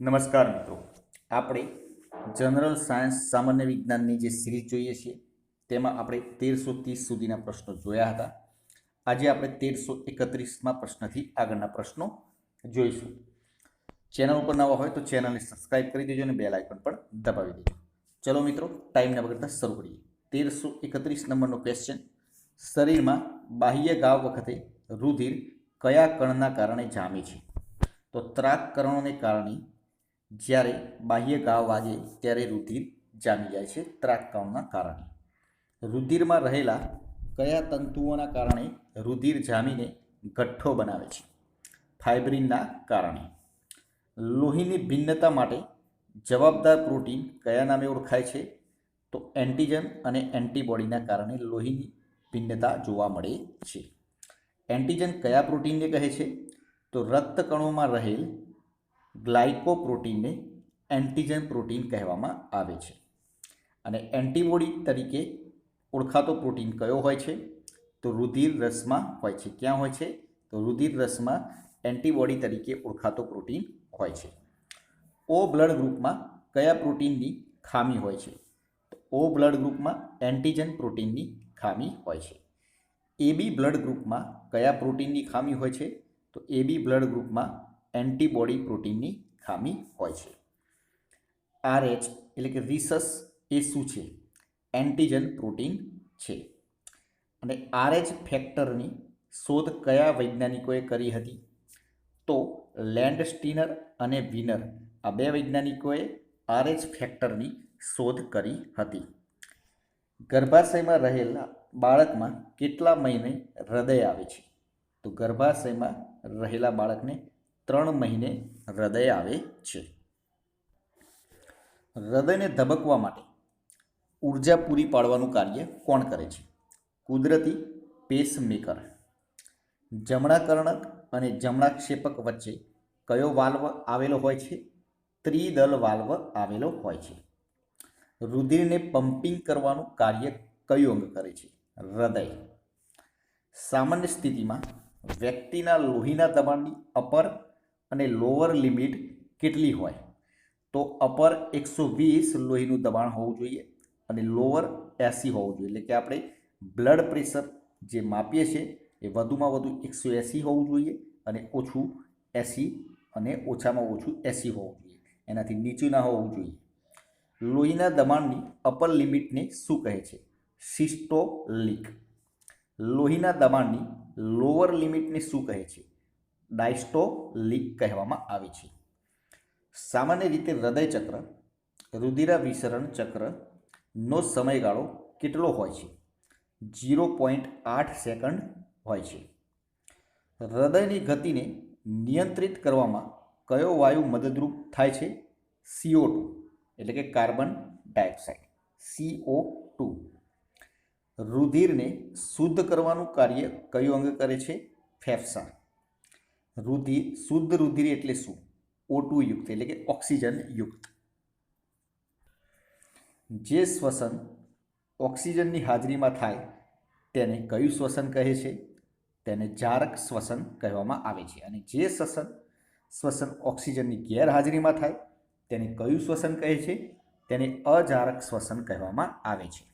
નમસ્કાર મિત્રો. આપણે જનરલ સાયન્સ સામાન્ય વિજ્ઞાનની જે સિરીઝ જોઈએ છીએ, તેમાં આપણે તેરસો ત્રીસ સુધીના પ્રશ્નો જોયા હતા. આજે આપણે તેરસો એકત્રીસમાં પ્રશ્નથી આગળના પ્રશ્નો જોઈશું. ચેનલ ઉપર નવા હોય તો ચેનલને સબસ્ક્રાઇબ કરી દેજો અને બેલ આઇકન પણ દબાવી દેજો. ચલો મિત્રો, ટાઈમના બગડતા શરૂ કરીએ. તેરસો એકત્રીસ નંબરનો ક્વેશ્ચન શરીરમાં બાહ્ય ગાવ વખતે રુધિર કયા કણના કારણે જામે છે? તો ત્રાક કણોને કારણે જ્યારે બાહ્ય ઘાવ વાગે ત્યારે રુધિર જામી જાય છે ત્રાક કારણે. રુધિરમાં રહેલા કયા તંતુઓના કારણે રુધિર જામીને ગઠ્ઠો બનાવે છે? ફાઇબ્રિનના કારણે. લોહીની ભિન્નતા માટે જવાબદાર પ્રોટીન કયા નામે ઓળખાય છે? તો એન્ટીજન અને એન્ટીબોડીના કારણે લોહીની ભિન્નતા જોવા મળે છે. એન્ટીજન કયા પ્રોટીનને કહે છે? તો રક્તકણોમાં રહેલ ગ્લાયકોપ્રોટીનને એન્ટીજન પ્રોટીન કહેવામાં આવે છે. અને એન્ટીબોડી તરીકે ઓળખાતો પ્રોટીન કયો હોય છે? તો રુધિર રસમાં હોય છે. ક્યાં હોય છે? તો રુધિર રસમાં એન્ટીબોડી તરીકે ઓળખાતો પ્રોટીન હોય છે. ઓ બ્લડ ગ્રુપમાં કયા પ્રોટીનની ખામી હોય છે? તો ઓ બ્લડ ગ્રુપમાં એન્ટીજન પ્રોટીનની ખામી હોય છે. એબી બ્લડ ગ્રુપમાં કયા પ્રોટીનની ખામી હોય છે? તો એબી બ્લડ ગ્રુપમાં એન્ટીબોડી પ્રોટીનની ખામી હોય છે. આરએચ એટલે કે રિસસ એ શું છે? એન્ટીજન પ્રોટીન છે. અને આરએચ ફેક્ટરની શોધ કયા વૈજ્ઞાનિકોએ કરી હતી? તો લેન્ડ સ્ટીનર અને વિનર આ બે વૈજ્ઞાનિકોએ આરએચ ફેક્ટરની શોધ કરી હતી. ગર્ભાશયમાં રહેલા બાળકમાં કેટલા મહિને હૃદય આવે છે? તો ગર્ભાશયમાં રહેલા બાળકને ત્રણ મહિને હૃદય આવે છે. હૃદયને ધબકવા માટે ઊર્જા પૂરી પાડવાનું કાર્ય કોણ કરે છે? કુદરતી પેસમેકર જમણા કર્ણક અને જમણા ક્ષેપક વચ્ચે કયો વાલ્વ આવેલો હોય છે? ત્રિદલ વાલ્વ આવેલો હોય છે. રુધિરને પમ્પિંગ કરવાનું કાર્ય કયું અંગ કરે છે? હૃદય. સામાન્ય સ્થિતિમાં વ્યક્તિના લોહીના દબાણની અપર અને લોઅર લિમિટ કેટલી હોય? તો અપર એકસો વીસ લોહીનું દબાણ હોવું જોઈએ અને લોઅર એસી હોવું જોઈએ. એટલે કે આપણે બ્લડ પ્રેશર જે માપીએ છીએ એ વધુમાં વધુ એકસો એંસી હોવું જોઈએ અને ઓછું એંસી અને ઓછામાં ઓછું એસી હોવું જોઈએ. એનાથી નીચું ના હોવું જોઈએ. લોહીના દબાણની અપર લિમિટને શું કહે છે? સિસ્ટોલિક લોહીના દબાણની લોઅર લિમિટને શું કહે છે? ડાયસ્ટોલિક કહેવામાં આવે છે. સામાન્ય રીતે હૃદયચક્ર રુધિરા રુધિરાભિસરણ ચક્રનો સમયગાળો કેટલો હોય છે? જીરો પોઈન્ટ આઠ સેકન્ડ હોય છે. હૃદયની ગતિને નિયંત્રિત કરવામાં કયો વાયુ મદદરૂપ થાય છે? સીઓ ટુ, એટલે કે કાર્બન ડાયોક્સાઇડ. સીઓ ટુ, રુધિરને શુદ્ધ કરવાનું કાર્ય કયું અંગ કરે છે? ફેફસા. રુધિર, શુદ્ધ રુધિર એટલે શું? ઓટુ યુક્ત, એટલે કે ઓક્સિજન યુક્ત. જે શ્વસન ઓક્સિજનની હાજરીમાં થાય, તેને કયું શ્વસન કહે છે? તેને જારક શ્વસન કહેવામાં આવે છે. અને જે શ્વસન શ્વસન ઓક્સિજનની ગેરહાજરીમાં થાય, તેને કયું શ્વસન કહે છે? તેને અજારક શ્વસન કહેવામાં આવે છે.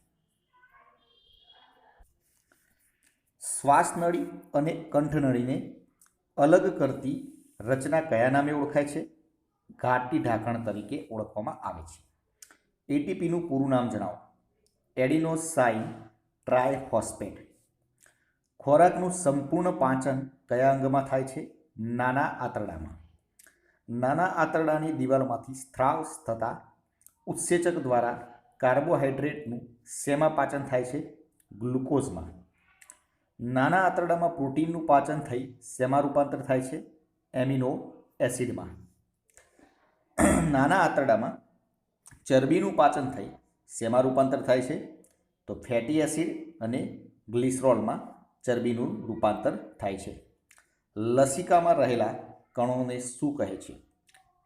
શ્વાસનળી અને કંઠનળીને અલગ કરતી રચના કયા નામે ઓળખાય છે? ઘાટી ઢાંકણ તરીકે ઓળખવામાં આવે છે. એટીપીનું પૂરું નામ જણાવો. એડિનોસાઇન ટ્રાયફોસ્ફેટ. ખોરાકનું સંપૂર્ણ પાચન કયા અંગમાં થાય છે? નાના આંતરડામાં. નાના આંતરડાની દિવાલમાંથી સ્ત્રાવ થતાં ઉત્સેચક દ્વારા કાર્બોહાઈડ્રેટનું શેમાં પાચન થાય છે? ગ્લુકોઝમાં. નાના આંતરડામાં પ્રોટીનનું પાચન થઈ શેમાં રૂપાંતર થાય છે એમિનો એસિડમાં. નાના આંતરડામાં ચરબીનું પાચન થઈ શેમાં રૂપાંતર થાય છે તો ફેટી એસિડ અને ગ્લિસરોલમાં ચરબીનું રૂપાંતર થાય છે. લસિકામાં રહેલા કણોને શું કહે છે?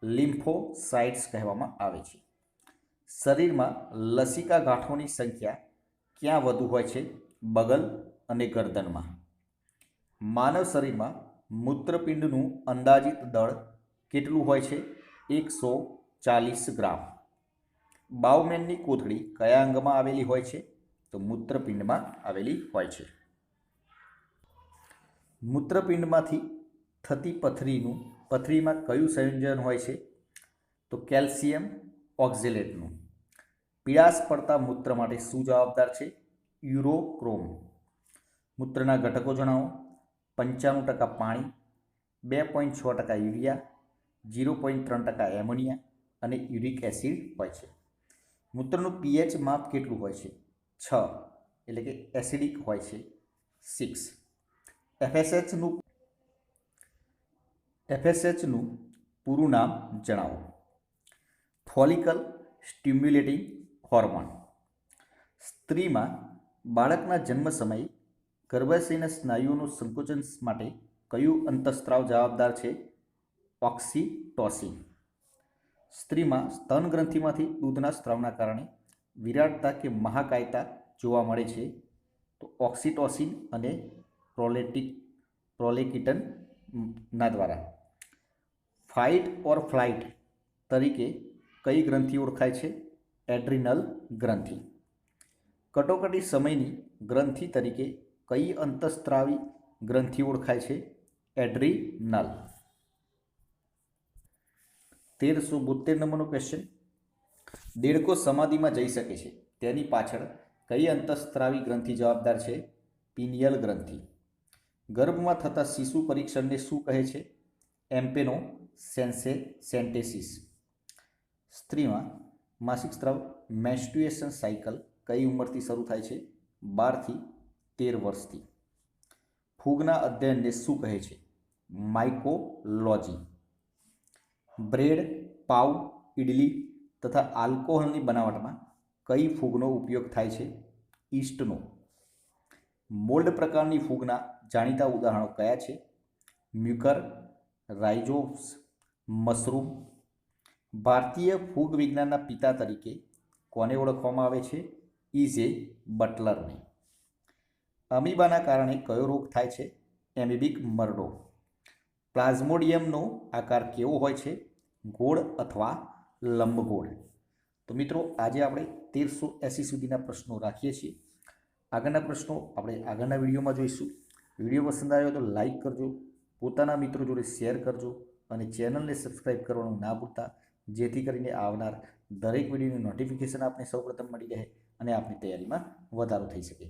લિમ્ફોસાઇટ્સ કહેવામાં આવે છે. શરીરમાં લસિકા ગાંઠોની સંખ્યા ક્યાં વધુ હોય છે? બગલ અને ગરદનમાં. માનવ શરીરમાં મૂત્રપિંડનું અંદાજિત દળ કેટલું હોય છે? એકસો ચાલીસ ગ્રામ. બાવમેનની કોથળી કયા અંગમાં આવેલી હોય છે? તો મૂત્રપિંડમાં આવેલી હોય છે. મૂત્રપિંડમાંથી થતી પથરીનું, પથરીમાં કયું સંયોજન હોય છે? તો કેલ્શિયમ ઓક્ઝેલેટનું. પીળાશ પડતા મૂત્ર માટે શું જવાબદાર છે? યુરોક્રોમ. મૂત્રના ઘટકો જણાવો. પંચાણું ટકા પાણી, બે પોઈન્ટ છ ટકા યુરિયા ઝીરો પોઈન્ટ ત્રણ ટકા એમોનિયા અને યુરિક એસિડ હોય છે. મૂત્રનું પીએચ માપ કેટલું હોય છે? છ, એટલે કે એસિડિક હોય છે. સિક્સ. એફએસએચનું એફએસએચનું પૂરું નામ જણાવો. Follicle stimulating hormone. સ્ત્રીમાં બાળકના જન્મ સમયે ગર્ભાશયના સ્નાયુઓનું સંકોચન માટે કયું અંતઃસ્ત્રાવ જવાબદાર છે? ઓક્સિટોસિન. સ્ત્રીમાં સ્તન ગ્રંથિમાંથી દૂધના સ્ત્રાવના કારણે વિરાટતા કે મહાકાયતા જોવા મળે છે. તો ઓક્સિટોસિન અને પ્રોલેટિક, પ્રોલેકિટન ના દ્વારા. ફાઇટ ઓર ફ્લાઇટ તરીકે કઈ ગ્રંથિ ઓળખાય છે? એડ્રિનલ ગ્રંથિ. કટોકટી સમયની ગ્રંથિ તરીકે કઈ અંતઃસ્ત્રાવી ગ્રંથિ ઓળખાય છે? એડ્રિનલ. તેરસો બોતેર નંબરનો ક્વેશ્ચન દેડકો સમાધિમાં જઈ શકે છે. તેની પાછળ કઈ અંતઃસ્ત્રાવી ગ્રંથિ જવાબદાર છે? પિનિયલ ગ્રંથિ. ગર્ભમાં થતા શિશુ પરીક્ષણને શું કહે છે? એમ્પેનો સેન્સે સેન્ટેસિસ. સ્ત્રીમાં માસિક સ્ત્રાવ મેન્સ્ટ્યુએશન સાયકલ કઈ ઉંમરથી શરૂ થાય છે? બારથી તેર વર્ષથી. ફૂગના અધ્યયનને શું કહે છે? માઇકોલોજી બ્રેડ, પાઉ ઇડલી તથા આલ્કોહોલની બનાવટમાં કઈ ફૂગનો ઉપયોગ થાય છે? ઈસ્ટનો. મોલ્ડ પ્રકારની ફૂગના જાણીતા ઉદાહરણો કયા છે? Mucor Rhizopus mushroom. ભારતીય ફૂગ વિજ્ઞાનના પિતા તરીકે કોને ઓળખવામાં આવે છે? ઇઝે બટલરને. અમીબાના કારણે કયો રોગ થાય છે? એમિબિક મરડો. પ્લાઝ્મોડિયમનો આકાર કેવો હોય છે? ગોળ અથવા લંબગોળ. તો મિત્રો, આજે આપણે તેરસો એંસી સુધીના પ્રશ્નો રાખીએ છીએ. આગળના પ્રશ્નો આપણે આગળના વિડીયોમાં જોઈશું. વીડિયો પસંદ આવ્યો તો લાઈક કરજો, પોતાના મિત્રો જોડે શેર કરજો અને ચેનલને સબસ્ક્રાઈબ કરવાનું ના ભૂલતા, જેથી કરીને આવનાર દરેક વિડીયોની નોટિફિકેશન આપણે સૌપ્રથમ મળી રહે અને આપણી તૈયારીમાં વધારો થઈ શકે.